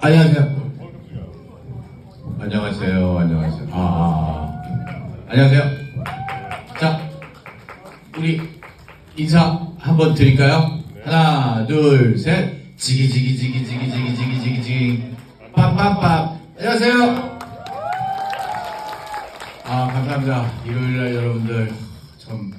안녕하세요. 안녕하세요. 안녕하세요. 아, 아, 아. 안녕하세요. 자, 우리 인사 한번 드릴까요? 하나, 둘, 셋. 지기 지기 지기 지기 지기 지기 지기 지기. 빰빰빰. 안녕하세요. 아, 감사합니다. 일요일 날 여러분들 참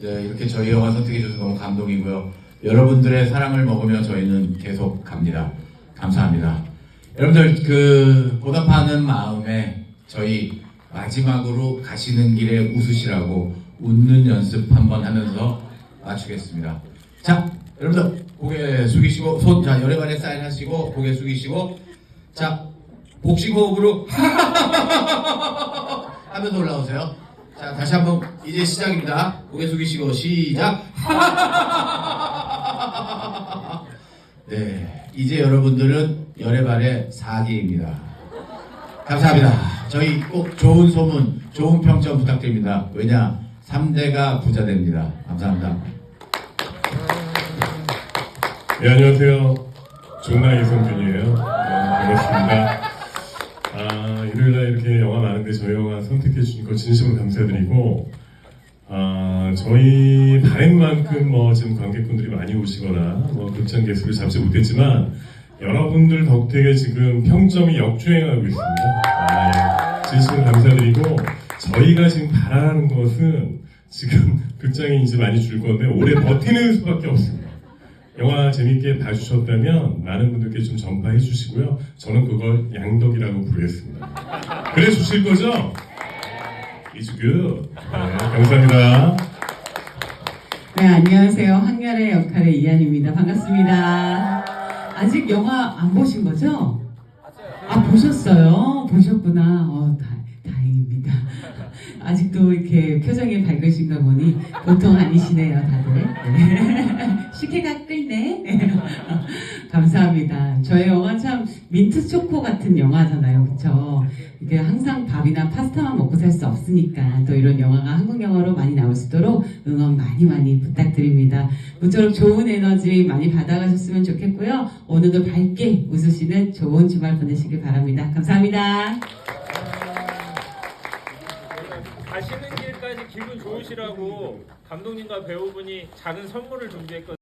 네, 이렇게 저희 영화 선택해 주셔서 너무 감동이고요. 여러분들의 사랑을 먹으며 저희는 계속 갑니다. 감사합니다. 여러분들 그 보답하는 마음에 저희 마지막으로 가시는 길에 웃으시라고 웃는 연습 한번 하면서 마치겠습니다. 자, 여러분들 고개 숙이시고 손 자 열애반에 사인하시고 고개 숙이시고 자 복식 호흡으로 하면서 올라오세요. 자 다시 한번 이제 시작입니다. 고개 숙이시고 시작. 네, 이제 여러분들은 열애발의 4기입니다. 감사합니다. 저희 꼭 좋은 소문, 좋은 평점 부탁드립니다. 왜냐, 3대가 부자 됩니다. 감사합니다. 네, 안녕하세요. 종나 이성준이에요. 네, 반갑습니다. 아, 일요일날 이렇게 영화 많은데 저희 영화 선택해 주신 거 진심으로 감사드리고, 아, 저희 바램만큼 뭐 지금 관객분들이 많이 오시거나 뭐 극장 개수를 잡지 못했지만, 여러분들 덕택에 지금 평점이 역주행하고 있습니다. 아, 예. 진심으로 감사드리고, 저희가 지금 바라는 것은 지금 극장이 이제 많이 줄 건데, 오래 버티는 수밖에 없습니다. 영화 재밌게 봐주셨다면 많은 분들께 좀 전파해 주시고요. 저는 그걸 양덕이라고 부르겠습니다. 그래 주실 거죠? It's good. 네, 감사합니다. 네, 안녕하세요. 황렬의 역할의 이한입니다. 반갑습니다. 아직 영화 안 보신 거죠? 아, 보셨어요? 보셨구나. 어, 다, 다행입니다. 아직도 이렇게 표정이 밝으신가 보니 보통 아니시네요, 다들. 네. 식혜가 끓네. 감사합니다. 저희 영화 참 민트 초코 같은 영화잖아요. 그쵸? 이게 항상 밥이나 파스타만 먹고 살 수 없으니까 또 이런 영화가 한국 영화로 많이 나올 수 있도록 응원 많이 많이 부탁드립니다. 모쪼록 좋은 에너지 많이 받아가셨으면 좋겠고요. 오늘도 밝게 웃으시는 좋은 주말 보내시길 바랍니다. 감사합니다. 가시는 길까지 기분 좋으시라고 감독님과 배우분이 작은 선물을 준비했거든요.